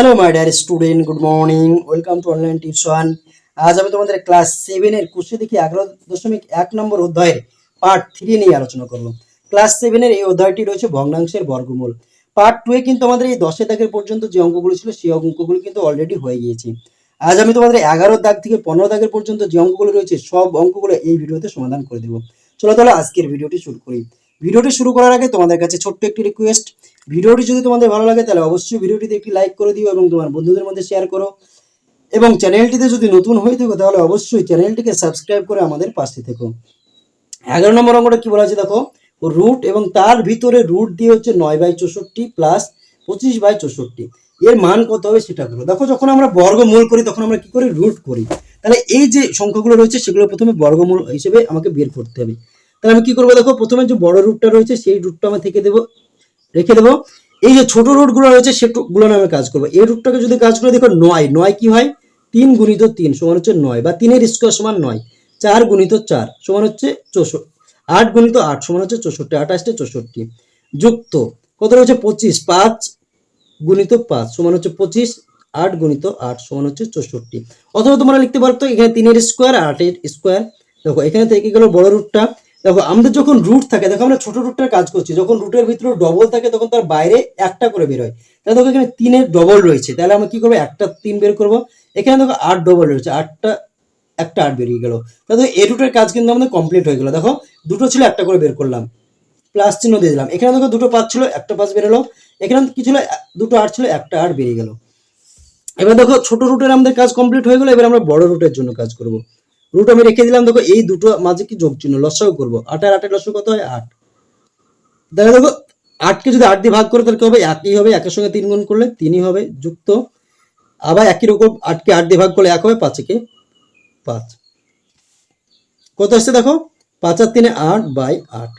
Hello my dear student good morning welcome to online tuition আজ আমি তোমাদের class সেভেনের কুশি দেখি এগারো দশমিক এক নম্বর অধ্যায়ের পার্ট থ্রি নিয়ে আলোচনা করব। ক্লাস সেভেনের এই অধ্যায়টি রয়েছে ভগ্নাংশের বর্গমূল। পার্ট টু এ কিন্তু আমাদের এই দশের দাগের পর্যন্ত যে অঙ্কগুলো ছিল, সেই অঙ্কগুলো কিন্তু অলরেডি হয়ে গিয়েছে। আজ আমি তোমাদের এগারো দাগ থেকে পনেরো দাগের পর্যন্ত যে অঙ্কগুলো রয়েছে, সব অঙ্কগুলো এই ভিডিওতে সমাধান করে দেবো। চলো তাহলে আজকের ভিডিওটি শুরু করি। ভিডিওটি শুরু করার আগে তোমাদের কাছে ছোট্ট একটি রিকোয়েস্ট ভিডিওটি যদি তোমাদের ভালো লাগে, তাহলে অবশ্যই ভিডিওটিতে একটি লাইক করে দিও এবং তোমার বন্ধুদের মধ্যে শেয়ার করো। এবং চ্যানেলটিতে যদি নতুন হয়ে থাকো, তাহলে অবশ্যই চ্যানেলটিকে সাবস্ক্রাইব করে আমাদের পাশে থেকো। এগারো নম্বর অঙ্কটা কি বলা আছে দেখো? রুট এবং তার ভিতরে রুট দিয়ে হচ্ছে নয় বাই চৌষট্টি প্লাস পঁচিশ বাই চৌষট্টি। এর মান কত হবে সেটা করো দেখো, যখন আমরা বর্গমূল করি, তখন আমরা কি করি? রুট করি। তাহলে এই যে সংখ্যাগুলো রয়েছে, সেগুলো প্রথমে বর্গমূল হিসেবে আমাকে বের করতে হবে। তাহলে আমি কি করব দেখো? প্রথমে যে বড় রুটটা রয়েছে, সেই রুটটা আমি থেকে দেবো। রেখে দেবো। এই যে ছোট রুটগুলো রয়েছে সেগুলো আমি কাজ করব। এই রুটটাকে যদি কাজ করে দেখো নয়। নয় কি হয়? তিন গুণিত তিন সমান হচ্ছে নয় বা তিনের স্কোয়ার সমান নয়। চার গুণিত চার সমান হচ্ছে চৌষট্টি। আট গুণিত আট সমান হচ্ছে চৌষট্টি। আঠাশটা চৌষট্টি। যুক্ত কত রয়েছে? পঁচিশ। পাঁচ গুণিত পাঁচ সমান হচ্ছে পঁচিশ। আট গুণিত আট সমান হচ্ছে চৌষট্টি। অথবা তোমরা লিখতে পারতো এখানে তিনের স্কোয়ার আটের স্কোয়ার দেখো এখানে থেকে গেল বড় রুটটা দেখো, আমাদের যখন রুট থাকে, দেখো আমরা ছোট রুটটার কাজ করছি, যখন রুটের ভিতরে ডবল থাকে, তখন তার বাইরে একটা করে বের হয়। তাহলে দেখো, এখানে তিনের ডবল রয়েছে। তাহলে আমরা কি করব? একটা তিন বের করব। এখানে দেখো, আট ডবল রয়েছে। আটটা, একটা আট বেরিয়ে গেল। তাহলে এই রুটের কাজ কিন্তু আমাদের কমপ্লিট হয়ে গেল। দেখো, দুটো ছিল, একটা করে বের করলাম। প্লাস চিহ্ন দিয়ে দিলাম। এখানে দেখো, দুটো পাঁচ ছিল, একটা পাঁচ বেরোলো এখানে কি ছিল? দুটো আট ছিল, একটা আট বেরিয়ে গেল। এবার দেখো, ছোট রুটের আমাদের কাজ কমপ্লিট হয়ে গেল। এবার আমরা বড় রুটের জন্য কাজ করব। রুট আমি রেখে দিলাম, দেখো এই দুটো মাঝে কি যোগ চিহ্ন লসাও করব। আট আর আটের লসাও কত হয়? আট। তাহলে দেখো, আটকে যদি আট দিয়ে ভাগ করে, তাহলে কি হবে? একই হবে, একের সঙ্গে তিন গুণ করলে তিনই হবে, যুক্ত। আবার একই রকম আটকে আট দিয়ে ভাগ করলে এক হবে পাঁচকে পাঁচ। কত আসছে দেখো? পাঁচ আর তিনে আট বাই আট।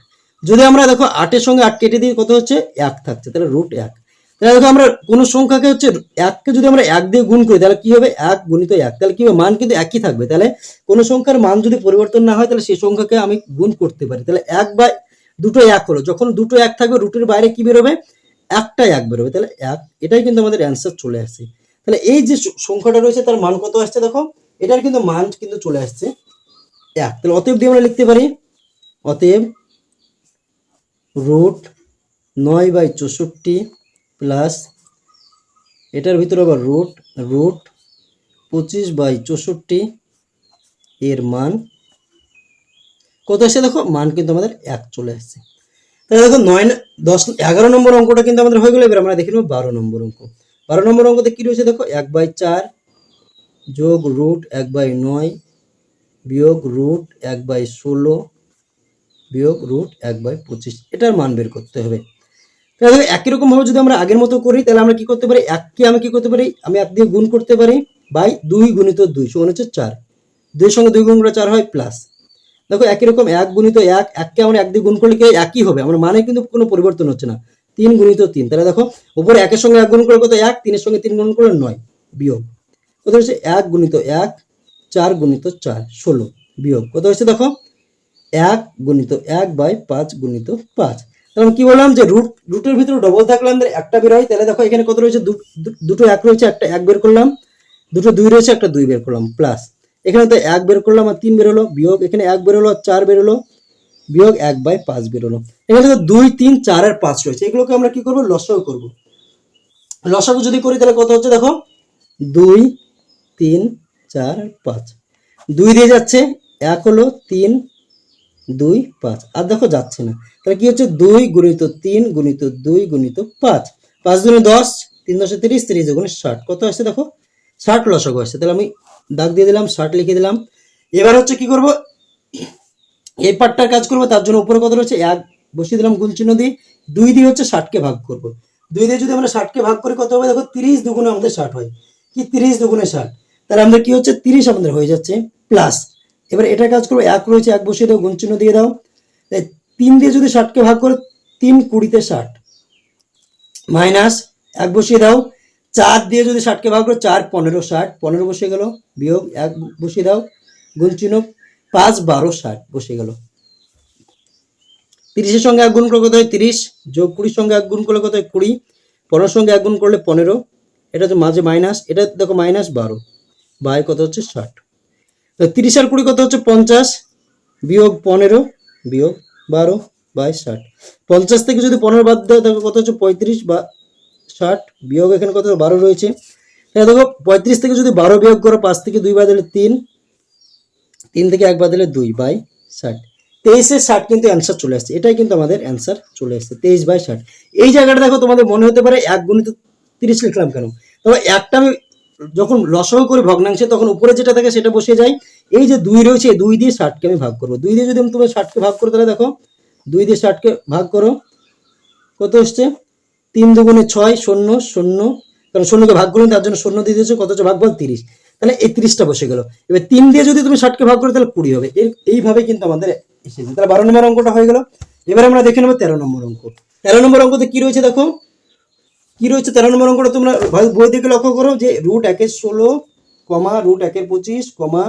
যদি আমরা দেখো আটের সঙ্গে আট কেটে দিই, কত হচ্ছে? এক থাকছে। তাহলে রুট এক। তাহলে দেখো আমরা কোনো সংখ্যাকে হচ্ছে এককে যদি আমরা এক দিয়ে গুণ করি, তাহলে কি হবে? এক গুণিত এক। তাহলে কি হবে? মান কিন্তু একই থাকবে। তাহলে কোনো সংখ্যার মান যদি পরিবর্তন না হয়, তাহলে সেই সংখ্যাকে আমি গুণ করতে পারি। তাহলে এক বাই দুটো এক হলো। যখন দুটো এক থাকবে, রুটের বাইরে কি বেরোবে? একটা এক বেরোবে। তাহলে এক, এটাই কিন্তু আমাদের অ্যান্সার চলে আসছে। তাহলে এই যে সংখ্যাটা রয়েছে, তার মান কত আসছে দেখো? এটার কিন্তু মান কিন্তু চলে আসছে এক। তাহলে অতএব দিয়ে আমরা লিখতে পারি, অতএব রুট নয় বাই চৌষট্টি প্লাস এটার ভিতরে আবার রুট রুট পঁচিশ বাই চৌষট্টি এর মান কত আসছে দেখো? মান কিন্তু আমাদের এক চলে আসছে। তাহলে দেখো নয় দশ, এগারো নম্বর অঙ্কটা কিন্তু আমাদের হয়ে গেলো। এবার আমরা দেখে নেব বারো নম্বর অঙ্ক। বারো নম্বর অঙ্কতে কী রয়েছে দেখো? এক বাই চার যোগ রুট এক বাই নয় বিয়োগ রুট এক বাই ষোলো বিয়োগ রুট এক বাই পঁচিশ। এটার মান বের করতে হবে। তাহলে একই রকম ভাবে যদি আমরা আগের মতো করি, তাহলে আমরা কি করতে পারি? এককে আমি কি করতে পারি? আমি এক দিয়ে গুণ করতে পারি বাই দুই গুণিত দুই, সমান হচ্ছে চার। দুইয়ের সঙ্গে দুই গুণ করে চার হয় প্লাস দেখো একই রকম, এক গুণিত এক এককে আমরা এক দিয়ে গুণ করলে কি একই হবে। আমার মানে কিন্তু কোনো পরিবর্তন হচ্ছে না। তিন গুণিত তিন। তাহলে দেখো, উপরে একের সঙ্গে এক গুণ করে কত? এক, তিনের সঙ্গে তিন গুণ করলে নয়, বিয়োগ। কত হচ্ছে? এক গুণিত এক, চার গুণিত চার, ষোলো, বিয়োগ। কত হচ্ছে? দেখো, এক গুণিত এক বাই পাঁচ গুণিত পাঁচ। আমি কি বললাম যে রুট রুটের ভিতরে ডবল থাকলে আমাদের একটা বের হয়। তাহলে দেখো এখানে কত রয়েছে? দুটো এক রয়েছে, একটা এক বের করলাম। দুটো দুই রয়েছে, একটা দুই বের করলাম প্লাস এখানে তো এক বের করলাম আর তিন বের হলো, বিয়োগ। এখানে এক বের হলো আর চার বের হলো, বিয়োগ এক বাই পাঁচ বের হলো। এখানে দেখো দুই, তিন, চার আর পাঁচ রয়েছে। এগুলোকে আমরা কি করব? লসাগু করব। লসাগু যদি করি, তাহলে কত হচ্ছে দেখো? দুই, তিন, চার আর পাঁচ। দুই দিয়ে যাচ্ছে, এক হলো তিন, দুই, পাঁচ। আর দেখো যাচ্ছে না। তাহলে কি হচ্ছে? দুই গুণিত তিন গুণিত দুই গুণিত পাঁচ। পাঁচ দুনে দশ, তিন দশে তিরিশ তিরিশ দুগুণে ষাট। কত আসছে দেখো? ষাট লসগু আসছে। তাহলে আমি দাগ দিয়ে দিলাম, ষাট লিখে দিলাম। এবার হচ্ছে কি করব? এই পার্টটার কাজ করব, তার জন্য উপরে কত রয়েছে? এক, বসিয়ে দিলাম গুণ চিহ্ন দিয়ে। দুই দিয়ে হচ্ছে ষাটকে ভাগ করব। দুই দিয়ে যদি আমরা ষাটকে ভাগ করি, কত হবে? দেখো, তিরিশ দুগুণে আমাদের ষাট হয়। কি তিরিশ দুগুণে ষাট? তাহলে আমাদের কি হচ্ছে? তিরিশ আমাদের হয়ে যাচ্ছে, প্লাস। এবার এটা কাজ করব, এক রয়েছে, এক বসিয়ে দাও, গুণ চিহ্ন দিয়ে দাও। তিন দিয়ে যদি ষাটকে ভাগ করে তিন কুড়িতে ষাট। মাইনাস এক বসিয়ে দাও, চার দিয়ে যদি ষাটকে ভাগ করো, চার পনেরো ষাট। পনেরো বসে গেল, বিয়োগ এক বসিয়ে দাও, গুণ পাঁচ বারো ষাট বসে গেল। তিরিশের সঙ্গে এক গুণ করলে কত হয়? তিরিশ। যোগ কুড়ির সঙ্গে এক গুণ করলে কত হয়? কুড়ি। পনেরোর সঙ্গে এক গুণ করলে পনেরো। এটা হচ্ছে মাঝে মাইনাস, এটা দেখো মাইনাস বারো। বাই কত হচ্ছে? ষাট। তো তিরিশ আর কুড়ি কত হচ্ছে? পঞ্চাশ। বিয়োগ পনেরো, বিয়োগ বারো বাই ষাট। পঞ্চাশ থেকে যদি পনেরো বাদ দেয় তাহলে কত হচ্ছে? পঁয়ত্রিশ বা ষাট বিয়োগ এখানে কত? বারো রয়েছে। হ্যাঁ দেখো, পঁয়ত্রিশ থেকে যদি বারো বিয়োগ করো, পাঁচ থেকে দুই বাদ দিলে তিন তিন থেকে এক বাদ দিলে দুই বাই ষাট। তেইশের ষাট কিন্তু অ্যান্সার চলে আসছে। এটাই কিন্তু আমাদের অ্যান্সার চলে আসছে, তেইশ বাই ষাট। এই জায়গাটা দেখো, তোমাদের মনে হতে পারে এক গুণিত তিরিশ লিখলাম কেন? তবে একটা আমি যখন লসও করে ভগ্নাংশে তখন উপরে যেটা থাকে সেটা বসে যায় এই যে দুই রয়েছে দুই দিয়ে ষাটকে আমি ভাগ করব। দুই দিয়ে যদি আমি তোমার ষাটকে ভাগ করো, তাহলে দেখো, দুই দিয়ে ষাটকে ভাগ করো। কত হচ্ছে তিন দুগুণে ছয়, শূন্য শূন্য। কারণ শূন্যকে ভাগ করুন তার জন্য শূন্য দিয়ে দিয়েছ, কত হচ্ছে? ভাগ বল তিরিশ। তাহলে এই তিরিশটা বসে গেল। এবার তিন দিয়ে যদি তুমি ষাটকে ভাগ করো, তাহলে কুড়ি হবে। এর এইভাবে কিন্তু আমাদের এসেছে। তাহলে বারো নম্বর অঙ্কটা হয়ে গেল। এবার আমরা দেখে নেব তেরো নম্বর অঙ্ক। তেরো নম্বর অঙ্কতে কি রয়েছে দেখো? কি রয়েছে তেরো নম্বর অঙ্কটা তোমরা? বই থেকে লক্ষ্য করো যে রুট একের ষোলো, কমা রুট একের পঁচিশ, কমা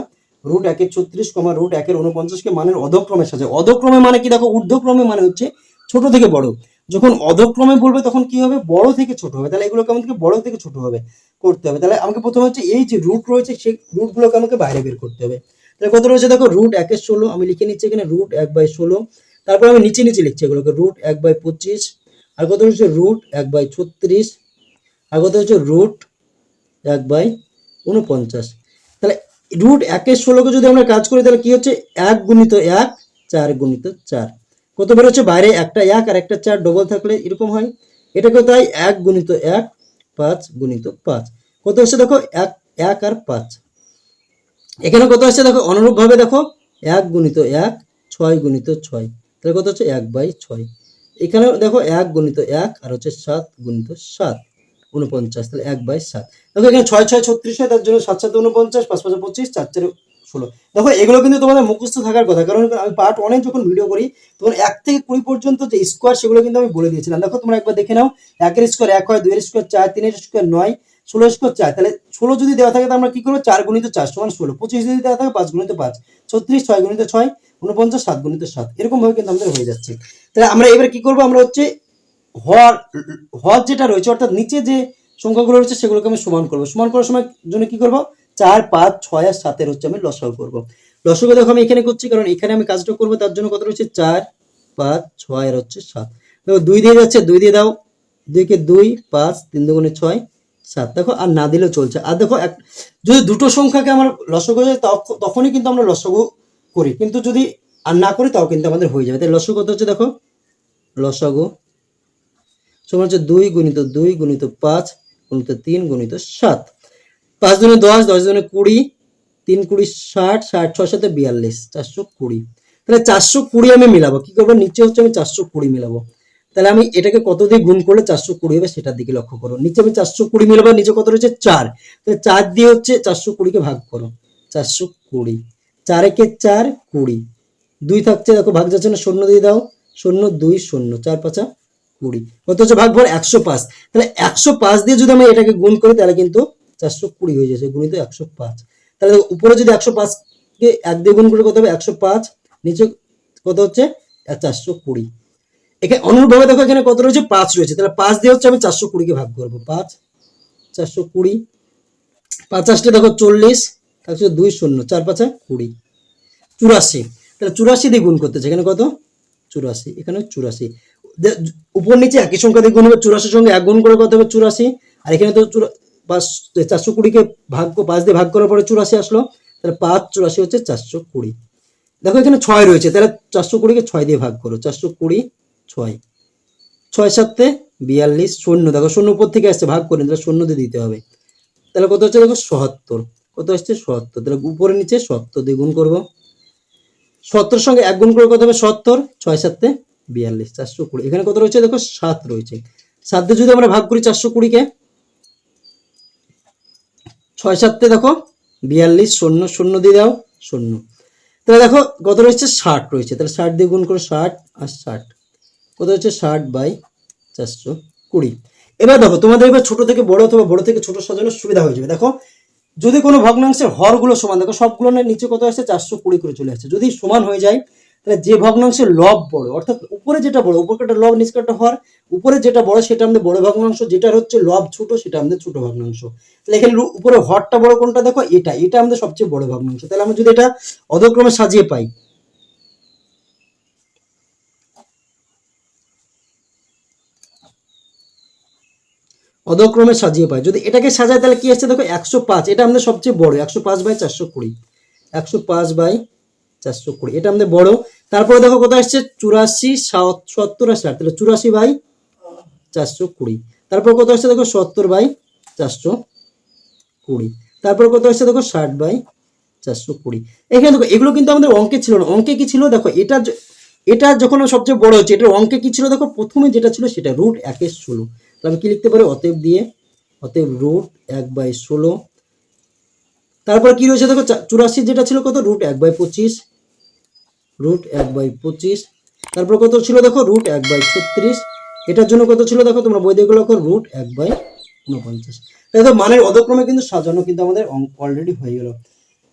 রুট একের ছত্রিশ, কমা রুট একের উনপঞ্চাশকে মানের অধক্রমে সাজে অধক্রমে মানে কি? দেখো, ঊর্ধ্বক্রমে মানে হচ্ছে ছোট থেকে বড়। যখন অধক্রমে বলবে তখন কি হবে? বড় থেকে ছোট হবে। তাহলে এগুলোকে থেকে বড় থেকে ছোট হবে করতে হবে। তাহলে আমাকে প্রথমে হচ্ছে এই যে রুট রয়েছে, সেই রুটগুলোকে আমাকে বাইরে বের করতে হবে। তাহলে কত রয়েছে? দেখো রুট একের ষোলো, আমি লিখে নিচ্ছি এখানে রুট এক বাই ষোলো। তারপর আমি নিচে নিচে লিখছি এগুলোকে রুট এক বাই পঁচিশ আর কত হচ্ছে রুট এক বাই ছত্রিশ। আর কত হচ্ছে রুট এক বাই উনপঞ্চাশ তাহলে রুট একের ষোলোকে যদি আমরা কাজ করি, তাহলে কি হচ্ছে? এক গুণিত এক, চার গুণিত চার। কত বেরোচ্ছে বাইরে একটা এক আর একটা চার ডবল থাকলে এরকম হয়। এটাকে তাই এক গুণিত এক, পাঁচ গুণিত পাঁচ। কত হচ্ছে দেখো? এক এক আর পাঁচ। এখানে কত হচ্ছে দেখো? অনুরূপভাবে দেখো, এক গুণিত এক, ছয় গুণিত ছয়। তাহলে কত হচ্ছে? এক বাই ছয়। এখানে দেখো এক গুণিত এক আর হচ্ছে সাত গুণিত সাত, উনপঞ্চাশ, তাহলে এক বাই সাত। দেখো এখানে ছয় ছয়, ছত্রিশ হয়, তার জন্য সাত সাত, উনপঞ্চাশ, পাঁচ পাঁচ, পঁচিশ, চার চার, ষোলো। দেখো এগুলো কিন্তু তোমাদের মুখস্থ থাকার কথা, কারণ আমি পার্ট অনেক যখন ভিডিও করি, তখন এক থেকে কুড়ি পর্যন্ত যে স্কোয়ার সেগুলো কিন্তু আমি বলে দিয়েছিলাম। দেখো তোমরা একবার দেখে নাও, একের স্কোয়ার এক হয়, দুইয়ের স্কোয়ার চার, তিনের স্কোয়ার নয় ষোলো স্কোয়ার চার। তাহলে ষোলো যদি দেওয়া থাকে তো আমরা কি করব? চার গুণিত চার সমান ষোলো। পঁচিশ যদি দেওয়া থাকে, পাঁচ গুণিত পাঁচ। ছত্রিশ ছয় গুণিত ছয় উনপঞ্চাশ সাত গুণিত সাত। এরকম ভাবে কিন্তু আমাদের হয়ে যাচ্ছে। তাহলে আমরা এবার কি করব? আমরা হচ্ছে হর হর যেটা রয়েছে, অর্থাৎ নিচে যে সংখ্যাগুলো রয়েছে, সেগুলোকে আমি সমান করব। সমান করার সময় জন্য কি করব? চার, পাঁচ, ছয় আর সাতের হচ্ছে আমি লসাগু করব। লসাগু দেখো আমি এখানে করছি, কারণ এখানে আমি কাজটা করব, তার জন্য কত রয়েছে? চার, পাঁচ, ছয় আর হচ্ছে সাত। দেখো, দুই দিয়ে যাচ্ছে, দুই দিয়ে দাও। দুইকে দুই, পাঁচ, তিন দুগুণে ছয়, সাত। দেখো, আর না দিলেও চলছে। আর দেখো, এক যদি দুটো সংখ্যাকে আমার লসগু যায়, তখ- তখনই কিন্তু আমরা লসগু করি। কিন্তু যদি আর না করি, তাও কিন্তু আমাদের হয়ে যাবে। তাই লসগু কত হচ্ছে দেখো? লসগু সমান হচ্ছে দুই গুণিত দুই গুণিত পাঁচ গুণিত তিন গুণিত সাত। পাঁচ দুনে দশ দশ দুনে কুড়ি, তিন কুড়ি ষাট ষাট ছয় সাথে বিয়াল্লিশ, চারশো কুড়ি। তাহলে চারশো কুড়ি আমি মিলাবো। কি করব? নিচে হচ্ছে আমি চারশো কুড়ি মিলাবো। তাহলে আমি এটাকে কত দিয়ে গুণ করলে চারশো কুড়ি হবে সেটার দিকে লক্ষ্য করো। নিচে আমি চারশো কুড়ি মিলাবো, নিচে কত রয়েছে? চার। তাহলে চার দিয়ে হচ্ছে চারশো কুড়িকে ভাগ করো। চারশো কুড়ি। চার একে চার, কুড়ি। দুই থাকছে, দেখো ভাগ যাচ্ছে না, শূন্য দিয়ে দাও। শূন্য, দুই, শূন্য, চার, পাঁচা কুড়ি। কত হচ্ছে? ভাগ ভর একশো পাঁচ। তাহলে একশো পাঁচ দিয়ে যদি আমি এটাকে গুণ করি, তাহলে কিন্তু চারশো কুড়ি হয়ে যাচ্ছে, গুণিত একশো পাঁচ। তাহলে উপরে যদি একশো পাঁচকে এক দিয়ে গুণ করে কত হবে? একশো পাঁচ। নিচে কত হচ্ছে? চারশো কুড়ি। এখানে অনুরূপভাবে দেখো, এখানে কত রয়েছে? পাঁচ রয়েছে। তাহলে পাঁচ দিয়ে হচ্ছে আমি চারশো কুড়িকে ভাগ করব। পাঁচ, চারশো কুড়ি। পাঁচাশটা দেখো, চল্লিশ। থাকছে দুই শূন্য, চার পাঁচা কুড়ি। চুরাশি। তাহলে চুরাশি দিয়ে গুণ করতেছে এখানে কত? চুরাশি, এখানে চুরাশি। উপর নিচে একই সংখ্যা দিয়ে গুণ হবে, চুরাশির সঙ্গে এক গুণ করে কত হবে? চুরাশি। আর এখানে তো পাঁচ চারশো কুড়িকে ভাগ পাঁচ দিয়ে ভাগ করার পরে চুরাশি আসলো। তাহলে পাঁচ, চুরাশি হচ্ছে চারশো কুড়ি। দেখো এখানে ছয় রয়েছে, তাহলে চারশো কুড়িকে ছয় দিয়ে ভাগ করো, চারশো কুড়ি, ছয়। ছয় সাতে বিয়াল্লিশ, শূন্য। দেখো শূন্য উপর থেকে আসছে, ভাগ করে তাহলে শূন্য দিয়ে দিতে হবে। তাহলে কত হচ্ছে? দেখো সত্তর। কত আসছে? সত্তর। তাহলে উপরে নিচে সত্তর দিয়ে গুণ করব। সত্তর সঙ্গে এক গুণ করে কত হবে? সত্তর। ছয় সাতে বিয়াল্লিশ, চারশো কুড়ি। এখানে কত রয়েছে? দেখো, সাত রয়েছে। সাত দিয়ে যদি আমরা ভাগ করি চারশো কুড়িকে, ছয় সাতে দেখো, বিয়াল্লিশ, শূন্য শূন্য দিয়ে দাও, শূন্য। তাহলে দেখো, কত রয়েছে? ষাট রয়েছে। তাহলে ষাট দিয়ে গুণ করো ষাট আর ষাট। কত হচ্ছে? ষাট বাই চারশো কুড়ি। এবার দেখো, তোমাদের এবার ছোট থেকে বড় অথবা বড় থেকে ছোট সাজানোর সুবিধা হয়ে যাবে। দেখো যদি কোনো ভগ্নাংশের হরগুলো সমান, দেখো সবগুলো নিচে কত আসছে? চারশো কুড়ি করে চলে আসছে। যদি সমান হয়ে যায়, তাহলে যে ভগ্নাংশের লব বড়, অর্থাৎ উপরে যেটা বড় উপরকাটা লব নিচকাটা হর, উপরে যেটা বড়, সেটা আমাদের বড় ভগ্নাংশ যেটা হচ্ছে লব ছোট, সেটা আমাদের ছোট ভগ্নাংশ। তাহলে এখানে উপরে হরটা বড় কোনটা? দেখো এটা এটা আমাদের সবচেয়ে বড় ভগ্নাংশ। তাহলে আমরা যদি এটা অধক্রমে সাজিয়ে পাই অধক্রমে সাজিয়ে পাই যদি এটাকে সাজায়, তাহলে কি আসছে? দেখো, একশো পাঁচ। এটা আমাদের সবচেয়ে বড়। একশো পাঁচ বাই চারশো কুড়ি। একশো পাঁচ বাই চারশো কুড়ি। এটা আমাদের বড়। তারপরে দেখো কত আসছে? চুরাশি সাত- সত্তর আর ষাট তাহলে চুরাশি বাই চারশো কুড়ি। তারপর কত আসছে? দেখো, সত্তর বাই চারশো কুড়ি। তারপর কত আসছে? দেখো, ষাট বাই চারশো কুড়ি। এখানে দেখো, এগুলো কিন্তু আমাদের অঙ্কে ছিল না। অঙ্কে কি ছিল? দেখো, এটা এটা যখন সবচেয়ে বড় হচ্ছে, এটার অঙ্কে কি ছিল? দেখো, প্রথমে যেটা ছিল সেটা রুট একের ষোলো। তাহলে আমি লিখতে পারি? অতএব দিয়ে, অতএব রুট এক বাই ষোলো। তারপর কি রয়েছে? দেখো চুরাশি যেটা ছিল কত? রুট এক বাই পঁচিশ। রুট এক বাই পঁচিশ। তারপর কত ছিল? দেখো রুট এক বাই ছত্রিশ। এটার জন্য কত ছিল? দেখো, তোমরা বই দেখো লক্ষ্য রুট এক বাই উনপঞ্চাশ দেখো, মানের অধক্রমে কিন্তু সাজানো কিন্তু আমাদের অঙ্ক অলরেডি হয়ে গেল।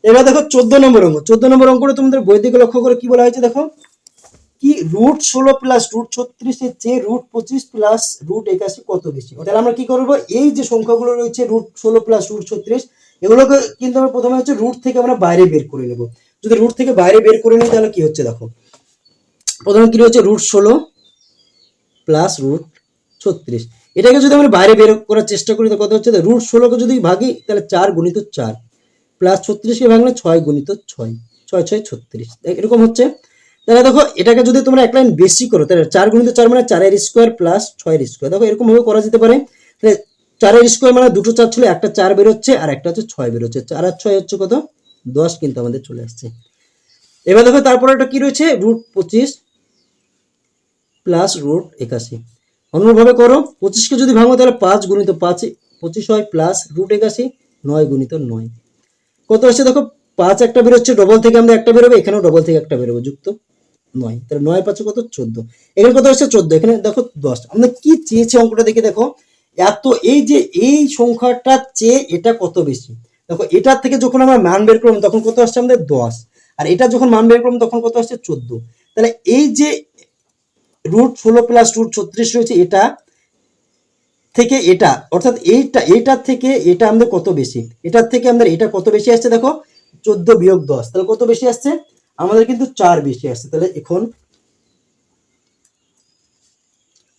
এবার দেখো, চোদ্দ নম্বর অঙ্ক। চোদ্দ নম্বর অঙ্কটা তোমাদের বই দিকে লক্ষ্য করে কি বলা হয়েছে? দেখো কি রুট ষোলো প্লাস রুট ছত্রিশের চেয়ে রুট পঁচিশ প্লাস রুট একাশি কত বেশি? তাহলে আমরা কি করব? এই যে সংখ্যাগুলো রয়েছে রুট ষোলো প্লাস রুট ছত্রিশ, এগুলোকে কিন্তু আমরা প্রথমে হচ্ছে রুট থেকে আমরা বাইরে বের করে নেব। যদি রুট থেকে বাইরে বের করে নিই তাহলে কি হচ্ছে দেখো? প্রথমে কি রয়েছে রুট ষোলো প্লাস রুট ছত্রিশ। এটাকে যদি আমরা বাইরে বের করার চেষ্টা করি, তো কত হচ্ছে? রুট ষোলোকে যদি ভাগি, তাহলে চার গুণিত চার। প্লাস ছত্রিশকে ভাঙলে ছয় গুণিত ছয়। ছয় ছয়, ছত্রিশ। এরকম হচ্ছে। তাহলে দেখো, এটাকে যদি তোমরা এক লাইন বেশি করো, তাহলে চার গুণিত চার মানে চারের স্কোয়ার প্লাস ছয়ের স্কোয়ার দেখো এরকম ভাবে করা যেতে পারে। তাহলে চারের স্কোয়ার মানে দুটো চার ছিল একটা চার বেরোচ্ছে, আর একটা হচ্ছে ছয় বেরোচ্ছে। চার আর ছয় হচ্ছে কত? দশ কিন্তু আমাদের চলে আসছে। এবার দেখো, তারপরে একটা কি রয়েছে? রুট পঁচিশ প্লাস রুট একাশি। অন্যভাবে করো, পঁচিশকে যদি ভাঙো, তাহলে পাঁচ গুণিত পাঁচ পঁচিশ হয় প্লাস রুট একাশি, নয় গুণিত নয়। কত আসছে দেখো? পাঁচ একটা বেরোচ্ছে ডবল থেকে আমরা একটা বেরোবে, এখানেও ডবল থেকে একটা বেরোবে, যুক্ত। নয়। তাহলে নয় পাঁচে কত? চোদ্দ। এখানে কত আসছে? চোদ্দ। এখানে দেখো দশ। আমরা কি চেয়েছে অঙ্কটা দেখে দেখো? এত এই যে এই সংখ্যাটা চেয়ে এটা কত বেশি? দেখো, এটার থেকে যখন আমরা মান বের করলাম তখন কত আসছে আমাদের? দশ। আর এটা যখন মান বের করলাম তখন কত আসছে? চোদ্দ। তাহলে এই যে রুট ষোলো প্লাস রুট ছত্রিশ রয়েছে, এটা থেকে এটা, অর্থাৎ এইটা এইটার থেকে এটা আমাদের কত বেশি? এটার থেকে আমাদের এটা কত বেশি আসছে? দেখো, চোদ্দ বিয়োগ দশ। তাহলে কত বেশি আসছে? আমাদের কিন্তু চার বেশি আসছে তাহলে এখন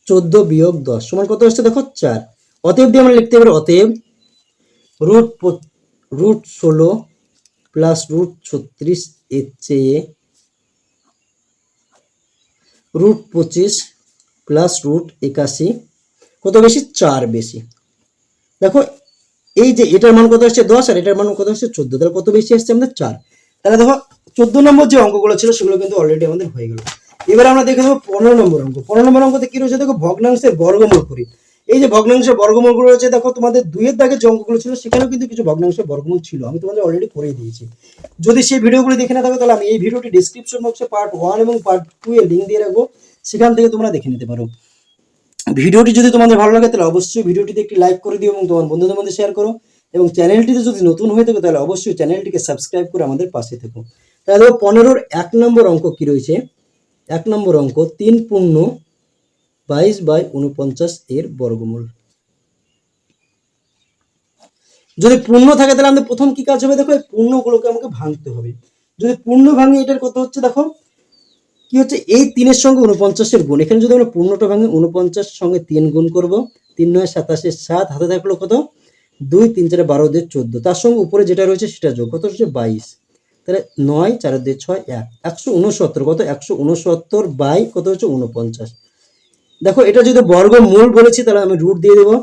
চোদ্দ বিয়োগ দশ, সমান কত আসছে দেখো চার। অতএব দিয়ে আমরা লিখতে পারি অতএব রুট রুট ষোলো প্লাস রুট ছত্রিশ এর চেয়ে রুট পঁচিশ প্লাস রুট একাশি, কত বেশি? চার বেশি। দেখো, এই যে এটার মান কত আসছে? দশ, আর এটার মান কত আসছে? চোদ্দ, তাহলে কত বেশি আসছে? আমাদের চার। তাহলে দেখো চোদ্দ নম্বর যে অঙ্কগুলো ছিল সেগুলো কিন্তু অলরেডি আমাদের হয়ে গেল। এবার আমরা দেখে নেব পনেরো নম্বর অঙ্ক। পনেরো নম্বর অঙ্কতে কি রয়েছে? দেখো ভগ্নাংশের বর্গমূল করি। এই যে ভগ্নাংশের বর্গমূলগুলো রয়েছে, দেখো তোমাদের দুইয়ের দাগে যে অঙ্কগুলো ছিল সেখানেও কিন্তু কিছু ভগ্নাংশের বর্গমূল ছিল। আমি তোমাদের অলরেডি করে দিয়েছি। যদি সেই ভিডিওগুলো দেখে না থাকো, তাহলে আমি এই ভিডিওটি ডিসক্রিপশন বক্সে পার্ট ওয়ান এবং পার্ট টু এর লিঙ্ক দিয়ে রাখব। সেখান থেকে তোমরা দেখে নিতে পারো। ভিডিওটি যদি তোমাদের ভালো লাগে, তাহলে অবশ্যই ভিডিওটিতে একটি লাইক করে দিও এবং তোমার বন্ধুদের মধ্যে শেয়ার করো। এবং চ্যানেলটিতে যদি নতুন হয়ে থাকে, তাহলে অবশ্যই চ্যানেলটিকে সাবস্ক্রাইব করে আমাদের পাশে থেকো। তাহলে পনেরোর এক নম্বর অঙ্ক কি রয়েছে? এক নম্বর অঙ্ক তিন পূর্ণ বাইশ বাই উনপঞ্চাশ এর বর্গমূল। যদি পূর্ণ থাকে তাহলে আমাদের প্রথম কি কাজ হবে? দেখো এই পূর্ণগুলোকে আমাকে ভাঙতে হবে। যদি পূর্ণ ভাঙি, এটার কত হচ্ছে দেখো, কি হচ্ছে? এই তিনের সঙ্গে উনপঞ্চাশের গুণ। এখানে যদি আমরা পূর্ণটা ভাঙে উনপঞ্চাশ সঙ্গে তিন গুণ করব। তিন নয় সাতাশের সাত, হাতে থাকল কত? দুই, তিন, চারে বারো, দিয়ে চোদ্দ। তার সঙ্গে উপরে যেটা রয়েছে সেটা যোগ। কত হচ্ছে? বাইশ। তাহলে নয়, চার দিয়ে ছয়, এক। একশো উনসত্তর, কত? একশো উনসত্তর বাই কত হচ্ছে? উনপঞ্চাশ। দেখো, এটা যদি বর্গমূল বলেছি, তাহলে আমি রুট দিয়ে দেবো।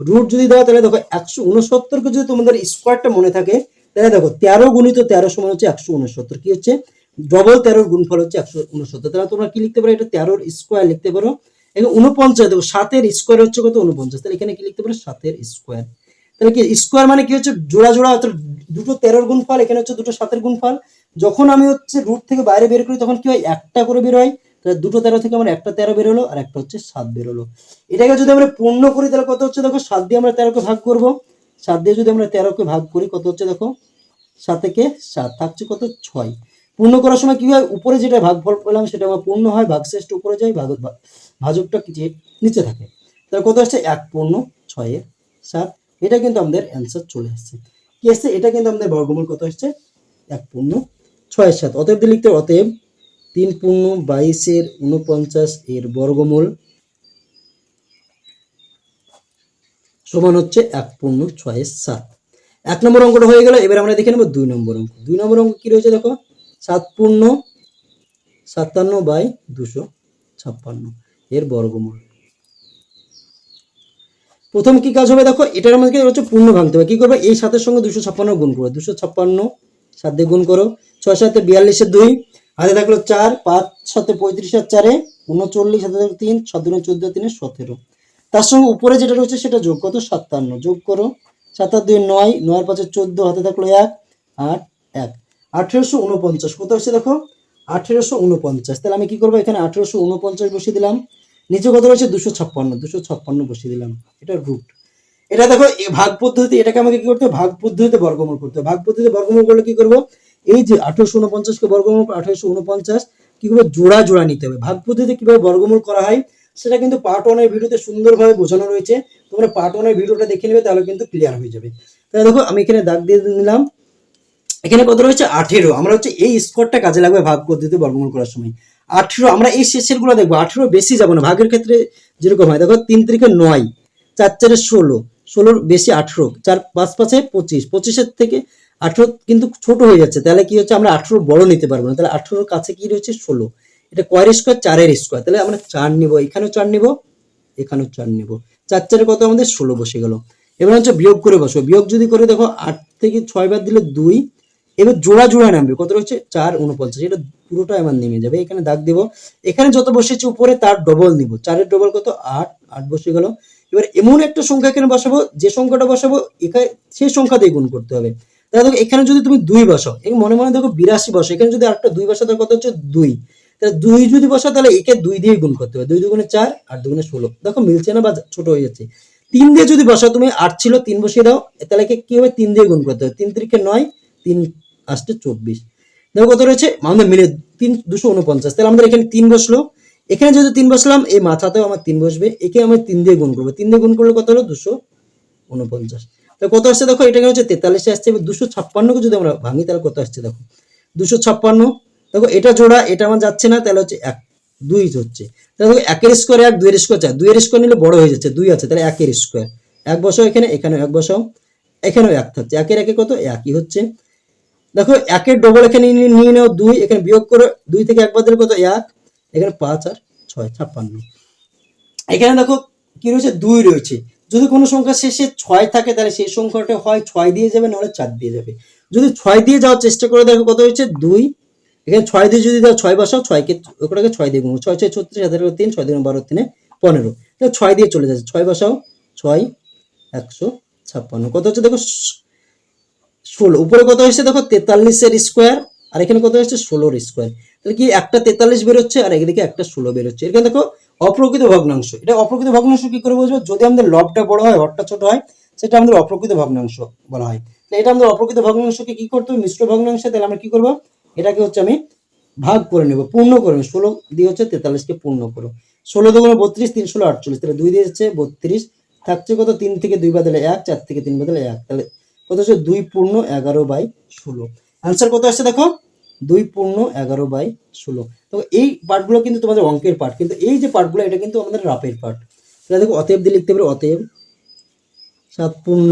রুট যদি দাও, তাহলে দেখো, একশো উনসত্তরকে যদি তোমাদের স্কোয়ারটা মনে থাকে, তাহলে দেখো, তেরো গুণিত তেরো সমান হচ্ছে একশো উনসত্তর। কি হচ্ছে? ডবল তেরোর গুণফল হচ্ছে একশো উনসত্তর। তাহলে তোমরা কি লিখতে পারো? এটা তেরোর স্কোয়ার লিখতে পারো। এখানে উনপঞ্চাশ, দেখো, সাতের স্কোয়ার হচ্ছে কত? উনপঞ্চাশ। তাহলে এখানে কি লিখতে পারো? সাতের স্কোয়ার তাহলে কি স্কোয়ার মানে কি হচ্ছে, জোড়া জোড়া, অর্থাৎ দুটো তেরোর গুণফল, এখানে হচ্ছে দুটো সাতের গুণফল। যখন আমি হচ্ছে রুট থেকে বাইরে বের করি, তখন কি হয়, একটা করে বের হয়। তাহলে দুটো তেরো থেকে আমার একটা তেরো বেরোলো আর একটা হচ্ছে সাত বেরোলো এটাকে যদি আমরা পূর্ণ করি, তাহলে কত হচ্ছে দেখো, সাত দিয়ে আমরা তেরোকে ভাগ করব। সাত দিয়ে যদি আমরা তেরোকে ভাগ করি, কত হচ্ছে দেখো, সাত থেকে সাত, থাকছে কত ছয়। পূর্ণ করার সময় কি হয়, উপরে যেটা ভাগফল পেলাম, সেটা আমার পূর্ণ হয় ভাগশেষটা উপরে যায় ভাগ ভাগ- ভাজকটা নিচে থাকে। তাহলে কত আসছে, এক পূর্ণ ছয়ের সাত এটা কিন্তু আমাদের অ্যান্সার চলে আসছে। কি আসছে? এটা কিন্তু আমাদের বর্গমূল কত আসছে? এক পূর্ণ ছয়ের সাত। অতএব লিখতে অতএব তিন পূর্ণ বাইশের উনপঞ্চাশ এর বর্গমূল সমান হচ্ছে এক পূর্ণ ছয়ের সাত। এক নম্বর অঙ্কটা হয়ে গেল, এবার আমরা দেখে নেব দুই নম্বর অঙ্ক। দুই নম্বর অঙ্ক কি রয়েছে দেখো? সাত পূর্ণ সাতান্ন বাই দুশো ছাপ্পান্ন এর বর্গমূল। প্রথম কি কাজ হবে? দেখো, এটার আমাদেরকে হচ্ছে? পূর্ণ ভাঙতে হবে। কি করবে? এই সাতের সঙ্গে দুশো ছাপ্পান্ন গুণ করবে দুশো ছাপ্পান্ন, সাত দিয়ে গুণ করো। ছয় সাথে বিয়াল্লিশের দুই, হাতে থাকল চার, পাঁচ সাথে পঁয়ত্রিশ আর চারে উনচল্লিশ, হাতে থাকল তিন, সাত দুগুণে চোদ্দ, তিনে সতেরো। তার সঙ্গে উপরে যেটা রয়েছে সেটা যোগ কত সাতান্ন। যোগ করো, সাত আর দুই নয় নয়ের পাঁচে চোদ্দ, হাতে থাকল এক, আট, এক। আঠেরোশো উনপঞ্চাশ, কত হচ্ছে দেখো? আঠেরোশো উনপঞ্চাশ। তাহলে আমি কি করব? এখানে আঠেরোশো উনপঞ্চাশ বসিয়ে দিলাম। নিচে কত রয়েছে? দুশো ছাপ্পান্ন দুশো ছাপ্পান্ন বসিয়ে দিলাম। এটা রুট এটা দেখো ভাগ পদ্ধতি এটাকে আমাকে কি করতে হবে? ভাগ পদ্ধতিতে বর্গমূল করতে হবে। ভাগ পদ্ধতিতে বর্গমূল করলে কি করব? এই যে আঠেরোশো উনপঞ্চাশকে বর্গমূল আঠেরোশো উনপঞ্চাশ, কি করবে? জোড়া জোড়া নিতে হবে। ভাগ পদ্ধতিতে কীভাবে বর্গমূল করা হয়? সেটা কিন্তু পার্ট ওয়ানের ভিডিওতে সুন্দরভাবে বোঝানো রয়েছে। তোমরা পার্ট ওয়ানের ভিডিওটা দেখে নেবে, তাহলে কিন্তু ক্লিয়ার হয়ে যাবে। তাহলে দেখো, আমি এখানে দাগ দিয়ে নিলাম এখানে কত রয়েছে? আঠেরো। আমরা হচ্ছে এই স্কোরটা কাজে লাগবে ভাগ পদ্ধতিতে বর্গমূল করার সময়। আঠেরো, আমরা এই শেষেরগুলো দেখব। আঠেরো বেশি যাব না। ভাগের ক্ষেত্রে যেরকম হয়, দেখো তিন তারিখে নয়, চার চারে ষোলো। ষোলোর বেশি আঠেরো, চার পাঁচ পাঁচে পঁচিশ। পঁচিশের থেকে আঠেরো কিন্তু ছোট হয়ে যাচ্ছে। তাহলে কি হচ্ছে? আমরা আঠেরো বড় নিতে পারব না। তাহলে আঠেরোর কাছে কি রয়েছে? ষোলো। এটা কয়ের স্কোয়ার চারের স্কোয়ার তাহলে আমরা চার নিব। এখানেও চার নিব, এখানেও চার নিব। চার চারে কত? আমাদের ষোলো বসে গেল। এবার হচ্ছে বিয়োগ করে বসো বিয়োগ যদি করে, দেখো, আট থেকে ছয় বার দিলে দুই এবার জোড়া জোড়া নামবে। কত রয়েছে? চার উনপঞ্চাশ। এটা পুরোটা আমার নেমে যাবে। এখানে দাগ দেবো। এখানে যত বসেছে, উপরে তার ডবল নিব। চারের ডবল কত? আট। আট বসে গেল। এবার এমন একটা সংখ্যা এখানে বসাবো, যে সংখ্যাটা বসাবো, এখানে সেই সংখ্যা দিয়ে গুণ করতে হবে। তাহলে দেখো, এখানে যদি তুমি দুই বসাও মনে মনে দেখো বিরাশি বসো এখানে যদি আরেকটা দুই বসাও, তাহলে কত হচ্ছে? দুই। তাহলে দুই যদি বসা তাহলে একে দুই দিয়ে গুণ করতে হবে। দুই দুগুণে চার আর দুগুণে ষোলো। দেখো, মিলছে না বা ছোট হয়ে যাচ্ছে। তিন দিয়ে যদি বসাও, তুমি আট ছিল, তিন বসিয়ে দাও, তাহলে কি হবে? তিন দিয়ে গুণ করতে হবে। তিন তিরিখে নয়, তিন আসতে চব্বিশ। দেখো কত রয়েছে? আমাদের মিলে তিন, দুশো উনপঞ্চাশ। তাহলে আমাদের এখানে তিন বসল। এখানে যেহেতু তিন বসলাম, এই মাথাতেও আমার তিন বসবে। একে আমি তিন দিয়ে গুণ করব। তিন দিয়ে গুণ করলে কত হলো? দুশো উনপঞ্চাশ। তো কত আসছে দেখো? এটাকে হচ্ছে তেতাল্লিশে আসছে। এবার দুশো ছাপ্পান্নকে যদি আমরা ভাঙি, তাহলে কত আসছে দেখো? দুশো ছাপ্পান্ন। দেখো, এটা জোড়া, এটা আমার যাচ্ছে না, তাহলে হচ্ছে এক, দুই হচ্ছে। তাহলে দেখো, একের স্কোয়ার এক, দুইয়ের স্কোয়ার চার। দুইয়ের স্কোয়ার নিলে বড় হয়ে যাচ্ছে, দুই আছে, তাহলে একের স্কোয়ার এক বসাও এখানে, এখানেও এক বসাও। এখানেও এক থাকছে। একের একে কত? একই হচ্ছে। দেখো, একের ডবল এখানে নিয়ে নাও দুই, এখানে বিয়োগ করে, দুই থেকে এক বাদ দিলে কত? এক, এখানে পাঁচ আর ছয়, ছাপ্পান্ন। এখানে দেখো, কি রয়েছে? দুই রয়েছে। যদি কোনো সংখ্যা শেষে ছয় থাকে, তাহলে সেই সংখ্যাটা হয় ছয় দিয়ে যাবে, নাহলে চার দিয়ে যাবে। যদি ছয় দিয়ে যাওয়ার চেষ্টা করে দেখো কত হয়েছে? দুই। এখানে ছয় দিয়ে যদি দাও, ছয় বসাও, ছয়কে, ওটাকে ছয় দিয়ে গুণ ছয় ছয়, ছত্রিশ হাজার তিন, ছয় দিন বারো, তিনে, পনেরো। ছয় দিয়ে চলে যাচ্ছে। ছয় বসাও, ছয়, একশো ছাপ্পান্ন। কত হচ্ছে? দেখো ষোলো। উপরে কত হয়েছে? দেখো, তেতাল্লিশের স্কোয়ার আর এখানে কত হচ্ছে ষোলোর স্কোয়ার তাহলে কি একটা তেতাল্লিশ বেরোচ্ছে, আর এদিকে একটা ষোলো বেরোচ্ছে? এখানে দেখো, অপ্রকৃত ভগ্নাংশ। এটা অপ্রকৃত ভগ্নাংশ কি করে বুঝব? যদি আমাদের লবটা বড় হয়, হরটা ছোট হয়, সেটা আমাদের অপ্রকৃত ভগ্নাংশ বলা হয়। এটা আমাদের অপ্রকৃত ভগ্নাংশকে কি করতে হবে? মিশ্র ভগ্নাংশ, তাহলে আমরা কি করব? এটাকে হচ্ছে আমি ভাগ করে নেব, পূর্ণ করে নেব। ষোলো দিয়ে হচ্ছে তেতাল্লিশকে পূর্ণ করো। ষোলো দুগুণ বত্রিশ, তিন ষোলো আটচল্লিশ। তাহলে দুই দিয়ে হচ্ছে বত্রিশ, থাকছে কত? তিন থেকে দুই বাদলে এক, চার থেকে তিন বাদলে এক। তাহলে কত হচ্ছে দুই পূর্ণ এগারো বাই ষোলো। অ্যান্সার কত আসছে দেখো? দুই পূর্ণ এগারো বাই ষোলো। তো এই পার্টগুলো কিন্তু তোমাদের অঙ্কের পার্ট কিন্তু এই যে পার্টগুলো এটা কিন্তু আমাদের রাপের পার্ট তাহলে দেখো, অতএব দিয়ে লিখতে পারি, অতএব সাত পূর্ণ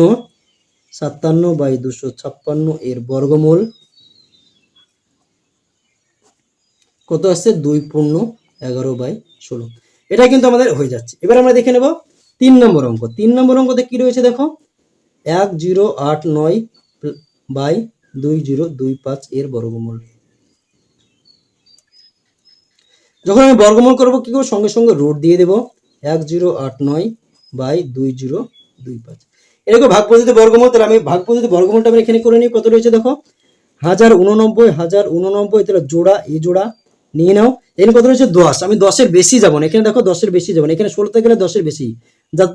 সাতান্ন বাই দুশো ছাপ্পান্ন এর বর্গমূল কত আসছে? দুই পূর্ণ এগারো বাই ষোলো। এটা কিন্তু আমাদের হয়ে যাচ্ছে। এবার আমরা দেখে নেব তিন নম্বর অঙ্ক। তিন নম্বর অঙ্কতে কি রয়েছে দেখো? এক জিরো আট নয় বাই দুই জিরো দুই পাঁচ এর বর্গমূল। যখন আমি বর্গমূল করব, কি করব? সঙ্গে সঙ্গে রুট দিয়ে দেবো। এক জিরো আট নয় বাই দুই জিরো দুই পাঁচ। এরকম ভাগ পদ্ধতি বর্গমূল, তাহলে আমি ভাগ পদ্ধতি বর্গমূলটা আমি এখানে করে নিই। কত রয়েছে দেখো? হাজার উননব্বই হাজার উননব্বই, তাহলে জোড়া এই জোড়া নিয়ে নাও। এখানে কত রয়েছে? দশ। আমি দশের বেশি যাব না। এখানে দেখো দশের বেশি যাব না। এখানে ষোলোতে গেলে দশের বেশি।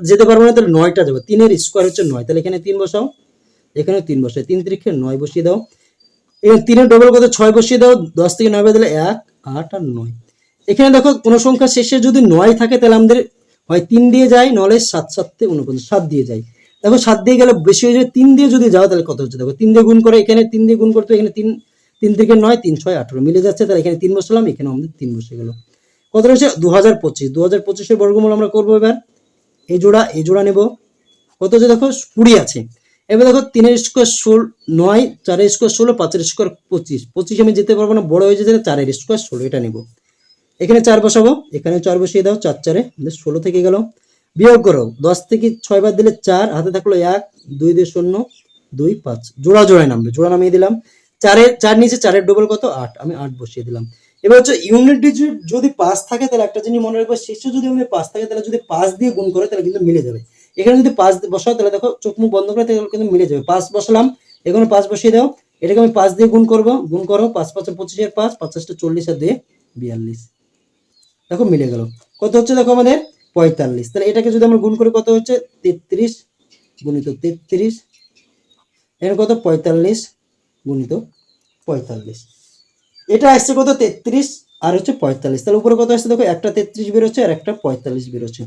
যেতে পারব না, তাহলে নয়টা যাব। তিনের স্কোয়ার হচ্ছে নয়। তাহলে এখানে তিন বসাও। এখানে তিন বসাও। তিন তিরিখে নয় বসিয়ে দাও। এখানে তিনের ডবল কত? ছয় বসিয়ে দাও। দশ থেকে নয় দিলে এক, আট আর নয়। এখানে দেখো কোনো সংখ্যা শেষে যদি নয় থাকে, তাহলে আমাদের হয় তিন দিয়ে যায়, নলে সাত সাততে উনপঞ্চাশ সাত দিয়ে যায়। দেখো সাত দিয়ে গেলে বেশি হয়ে যায়। তিন দিয়ে যদি যাও, তাহলে কত হচ্ছে? দেখো তিন দিয়ে গুণ করে এখানে, তিন দিয়ে গুণ করতে, এখানে তিন তিন থেকে নয়, তিন, ছয়, আঠারো মিলে যাচ্ছে, তাহলে এখানে তিন বসালাম, এখানে আমাদের তিন বসে গেল। কত রয়েছে দু হাজার পঁচিশ। দু হাজার পঁচিশের বর্গমূল আমরা করব এবার। এই জোড়া এই জোড়া নেব। কত হচ্ছে? দেখো, কুড়ি আছে। এবার দেখো, তিনের স্কোয়ার ষোলো, নয়, চারের স্কোয়ার ষোলো, পাঁচের স্কোয়ার পঁচিশ। পঁচিশ আমি যেতে পারব না, বড় হয়ে যেতে চারের স্কোয়ার ষোলো, এটা নেব। এখানে চার বসাবো, এখানে চার বসিয়ে দাও, চার, চারে, আমাদের ষোলো থেকে গেল। বিয়োগ করো, দশ থেকে ছয় বার দিলে চার, হাতে থাকল এক, দুই দুই শূন্য, দুই, পাঁচ। জোড়া, জোড়ায় নামবে, জোড়া নামিয়ে দিলাম। চারের, চার নিচে চারের ডবল কত? আট। আমি আট বসিয়ে দিলাম। এবার হচ্ছে ইউনিট ডিজিট যদি পাঁচ থাকে, তাহলে একটা জিনিস মনে রাখবে, শেষে যদি আমাদের পাঁচ থাকে, তাহলে যদি পাঁচ দিয়ে গুণ করে, তাহলে কিন্তু মিলে যাবে। এখানে যদি পাঁচ বসাও, তাহলে দেখো চোখ মুখ বন্ধ করে, তাহলে কিন্তু মিলে যাবে। পাঁচ বসালাম, এখানে পাঁচ বসিয়ে দাও। এটাকে আমি পাঁচ দিয়ে গুণ করব, গুণ করো, পাঁচ পাঁচে পঁচিশের পাঁচ পঞ্চাশটা চল্লিশ আর দিয়ে বিয়াল্লিশ। দেখো মিলে গেল। কত হচ্ছে দেখো আমাদের? পঁয়তাল্লিশ। তাহলে এটাকে যদি আমরা গুণ করি, কত হচ্ছে? তেত্রিশ গুণিত তেত্রিশ। এখানে কত? পঁয়তাল্লিশ গুণিত পঁয়তাল্লিশ। এটা আসছে কত? তেত্রিশ, আর হচ্ছে পঁয়তাল্লিশ। তাহলে উপরে কত আসছে? দেখো, একটা তেত্রিশ বেরোচ্ছে আর একটা পঁয়তাল্লিশ বেরোচ্ছে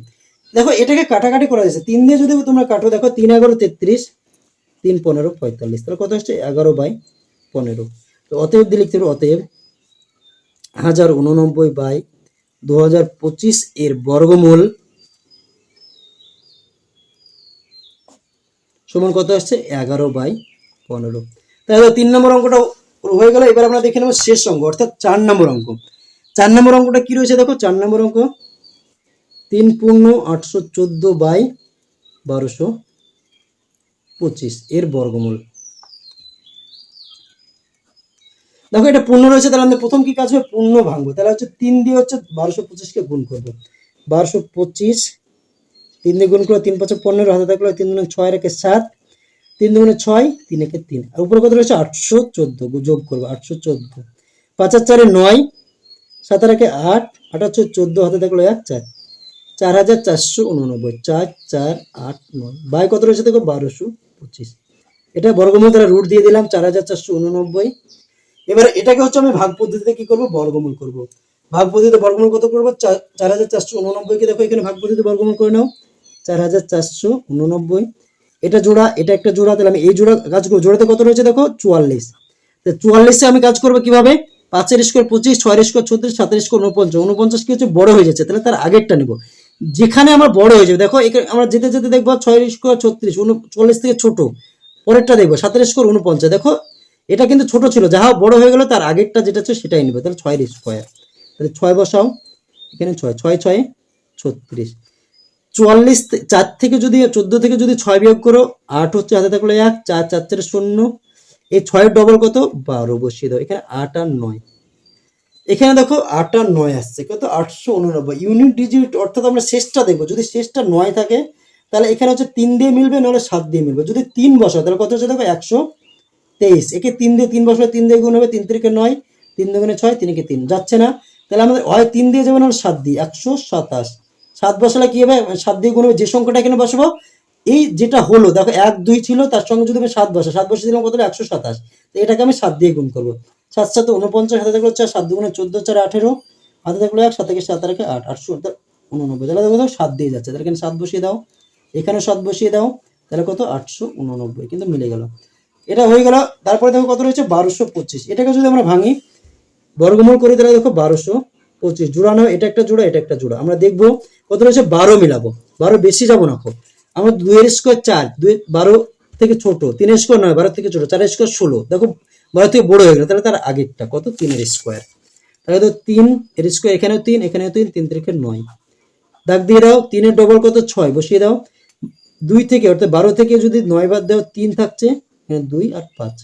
দেখো, এটাকে কাটাকাটি করা যাচ্ছে। তিন দিয়ে যদি তোমরা কাটো, দেখো, তিন এগারো তেত্রিশ, তিন পনেরো পঁয়তাল্লিশ। তাহলে কত আসছে? এগারো বাই পনেরো। তো অতএব দিয়ে লিখতে হবে, অতএব হাজার উননব্বই বাই দু হাজার পঁচিশ এর বর্গমূল সমান কত আসছে? এগারো বাই পনেরো। তাহলে তিন নম্বর অঙ্কটা হয়ে গেল, এবার আমরা দেখে নেব শেষ অঙ্ক, অর্থাৎ চার নম্বর অঙ্ক। চার নম্বর অঙ্কটা কি রয়েছে দেখো? চার নম্বর অঙ্ক, তিন পূর্ণ আটশো চোদ্দ বাই বারোশো পঁচিশ, এর বর্গমূল। দেখো, এটা পূর্ণ রয়েছে, তাহলে আমাদের প্রথম কি কাজ হবে? পূর্ণ ভাঙবো। তাহলে হচ্ছে তিন দিয়ে হচ্ছে বারোশো পঁচিশকে গুণ করব। বারোশো পঁচিশ, তিন দিয়ে গুণ করো তিন পাঁচশো পনেরো, হাতে থাকল তিন দিন ছয় রেখে সাত। তিন দুগুণে ছয়, তিন একে তিন। আর উপরে কত রয়েছে? আটশো চোদ্দ। যোগ করব, আটশো চোদ্দ। পাঁচ আর চারে নয়, সাত আর একে আট আট হচ্ছে চোদ্দ হাতে থাকল এক, চার। চার হাজার চারশো উননব্বই, চার চার, আট, নয়। বাই কত রয়েছে দেখো? বারোশো পঁচিশ। এটা বর্গমূল তারা রুট দিয়ে দিলাম, চার হাজার চারশো উননব্বই। এবার এটাকে হচ্ছে আমি ভাগ পদ্ধতিতে কি করব? বর্গমূল করব। ভাগ পদ্ধতিতে বর্গমূল কত করব? চার হাজার চারশো উননব্বইকে দেখো, এখানে ভাগ পদ্ধতিতে বর্গমূল করে নাও। চার হাজার চারশো উননব্বই। এটা জোড়া, এটা একটা জোড়া, তাহলে আমি এই জোড়া কাজ করব জোড়াতে কত রয়েছে দেখো? চুয়াল্লিশ। তো চুয়াল্লিশে আমি কাজ করব কীভাবে? পাঁচের স্কোর পঁচিশ, ছয়ের স্কোয়ার ছত্রিশ, সাতের স্কোয়ার উনপঞ্চাশ উনপঞ্চাশ কি হচ্ছে? বড় হয়ে যাচ্ছে। তাহলে তার আগেরটা নেব। যেখানে আমার বড় হয়ে যাবে, দেখো আমরা যেতে যেতে দেখব ছয়ের স্কোয়ার ছত্রিশ উনচল্লিশ থেকে ছোট। পরেরটা দেখব, সাতের স্কোয়ার উনপঞ্চাশ দেখো, এটা কিন্তু ছোট ছিল যাহা বড় হয়ে গেল, তার আগেরটা যেটা ছিল সেটাই নেবে। তাহলে ছয়ের স্কোয়ার তাহলে ছয় বসাও, এখানে ছয় ছয় ছয়, ছত্রিশ। চুয়াল্লিশ চার থেকে যদি, চোদ্দ থেকে যদি ছয় বিয়োগ করো, আট হচ্ছে হাতে থাকল এক, চার চার চার শূন্য। এই ছয়ের ডবল কত? বারো, বসিয়ে দাও। এখানে আট আর নয়। এখানে দেখো আট আর নয় আসছে। কত? আটশো উননব্বই। ইউনিট ডিজিট অর্থাৎ আমরা শেষটা দেখব। যদি শেষটা নয় থাকে, তাহলে এখানে হচ্ছে তিন দিয়ে মিলবে নাহলে সাত দিয়ে মিলবে। যদি তিন বসাও, তাহলে কত হচ্ছে দেখো? একশো তেইশ। একে তিন দিয়ে তিন বসালে তিন দিয়ে গুণ হবে তিন তিরিকে নয়। তিন দুগুণে ছয়, তিনকে তিন। যাচ্ছে না। তাহলে আমাদের, হয় তিন দিয়ে যাবে না সাত দিয়ে। একশো সাতাশ। সাত বসালে কি হবে? সাত দিয়ে গুণ যে সংখ্যাটা এখানে বসাবো, এই যেটা হলো, দেখো এক, দুই ছিল, তার সঙ্গে যদি আমি সাত বসা সাত বসে দিলাম কত একশো সাতাশ। তো এটাকে আমি সাত দিয়ে গুণ করব। সাত সাত উনপঞ্চাশ হাতে থাকল চার, সাত দুগুণে চোদ্দ, চার, আঠেরো। হাতে থাকল এক, সাত থেকে সাত রেখে আট আটশো উননব্বই তাহলে দেখো সাত দিয়ে যাচ্ছে। তাহলে এখানে সাত বসিয়ে দাও। এখানে সাত বসিয়ে দাও। তাহলে কত? আটশো উননব্বই কিন্তু মিলে গেল। এটা হয়ে গেল। তারপরে দেখো কত রয়েছে? বারোশো পঁচিশ। এটাকে যদি আমরা ভাঙি, বর্গমূল করি তাহলে দেখো বারোশো পঁচিশ। জোড়া নাও এটা একটা জোড়া, এটা একটা জোড়া। আমরা দেখব কত রয়েছে বারো মিলাবো। বারো বেশি যাব না খুব। আমার দুইয়ের স্কোয়ার চার। দুই বারো থেকে ছোট। তিনের স্কোয়ার নয়, বারো থেকে ছোট। চারের স্কোয়ার ষোলো। দেখো, বারো থেকে বড় হয়ে গেল। তাহলে তার আগেরটা কত? তিনের স্কোয়ার তাহলে তো তিন, এর স্কোয়ার এখানেও তিন এখানেও তিন তিন তিরিখে নয়। দাগ দিয়ে দাও, তিনের ডবল কত? ছয়। বসিয়ে দাও। দুই থেকে, অর্থাৎ বারো থেকে যদি নয় বাদ দাও, তিন থাকছে। এখানে দুই আর পাঁচ।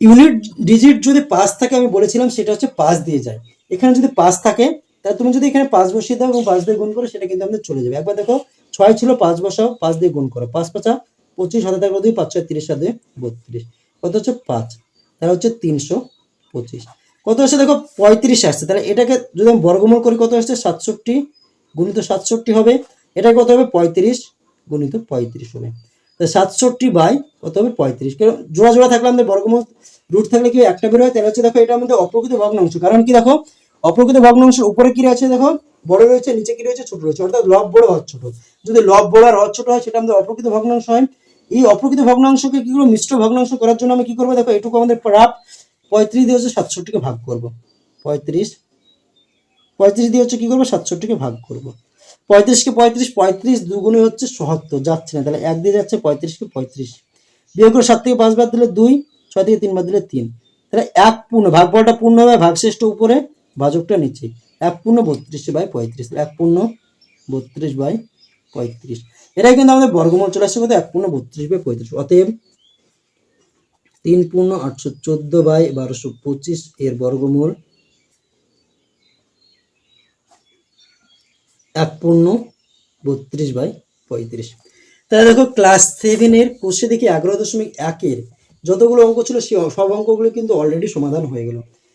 ইউনিট ডিজিট যদি পাঁচ থাকে, আমি বলেছিলাম, সেটা হচ্ছে পাঁচ দিয়ে যায়। এখানে যদি পাঁচ থাকে তাহলে তুমি যদি এখানে পাঁচ বসিয়ে দাও এবং পাঁচ দিয়ে গুণ করো, সেটা কিন্তু আমাদের চলে যাবে। একবার দেখো, ছয় ছিল পাঁচ বসাও, পাঁচ দিয়ে গুণ করো। পাঁচ পাঁচা, পঁচিশ হাতে থাকল দুই, পাঁচ ছয়, তিরিশ সাথে বত্রিশ। কত হচ্ছে? পাঁচ। তাহলে হচ্ছে তিনশো পঁচিশ। কত আসছে? দেখো, পঁয়ত্রিশ আসছে। তাহলে এটাকে যদি আমি বর্গমূল করি, কত আসছে? সাতষট্টি। গুণিত সাতষট্টি হবে। এটা কত হবে? পঁয়ত্রিশ। গুণিত পঁয়ত্রিশ হবে। তো তা সাতষট্টি বাই কত হবে? পঁয়ত্রিশ। কারণ জোড়া জোড়া থাকলে আমাদের বর্গমূল রুট থাকলে কি একটা বের হয়? তাহলে হচ্ছে দেখো এটা আমাদের অপ্রকৃত ভগ্নাংশ। কারণ কি দেখো অপ্রকৃত ভগ্নাংশের উপরে কি রয়েছে দেখো? বড় রয়েছে, নিচে কি রয়েছে? ছোট রয়েছে। অর্থাৎ লব বড় হর ছোট। যদি লব বড় আর হর ছোট হয়, সেটা আমাদের অপ্রকৃত ভগ্নাংশ হয়। এই অপ্রকৃত ভগ্নাংশকে কি করব? মিশ্র ভগ্নাংশ করার জন্য আমি কি করব? দেখো, এটুকু আমাদের প্রাপ পঁয়ত্রিশ দিয়ে হচ্ছে সাতষট্টিকে ভাগ করব। পঁয়ত্রিশ পঁয়ত্রিশ দিয়ে হচ্ছে কি করব? সাতষট্টিকে ভাগ করব। পঁয়ত্রিশকে পঁয়ত্রিশ পঁয়ত্রিশ দুগুণে হচ্ছে সত্তর। যাচ্ছে না, তাহলে এক দিয়ে যাচ্ছে পঁয়ত্রিশকে পঁয়ত্রিশ। বিয়োগ করে সাত থেকে পাঁচ বাদ দিলে দুই, ছয় থেকে তিন বাদ দিলে তিন। তাহলে এক পূর্ণ, ভাগফলটা পূর্ণ হবে ভাগশেষটা উপরে ভাজকটা নিচে এক পূর্ণ বত্রিশ বাই পঁয়ত্রিশ, এক পূর্ণ বত্রিশ বাই পঁয়ত্রিশ। এটাই কিন্তু আমাদের বর্গমূল চলে আসছে কত? এক পূর্ণ বত্রিশ বাই পঁয়ত্রিশ। অতএব তিন পূর্ণ আটশো চোদ্দ বাই বারোশো পঁচিশ এর বর্গমূল এক পূর্ণ বত্রিশ বাই পঁয়ত্রিশ। তাহলে দেখো ক্লাস সেভেনের কোষে দেখি এগারো দশমিক একের যতগুলো অঙ্ক ছিল সেই সব অঙ্কগুলো কিন্তু অলরেডি সমাধান হয়ে গেল।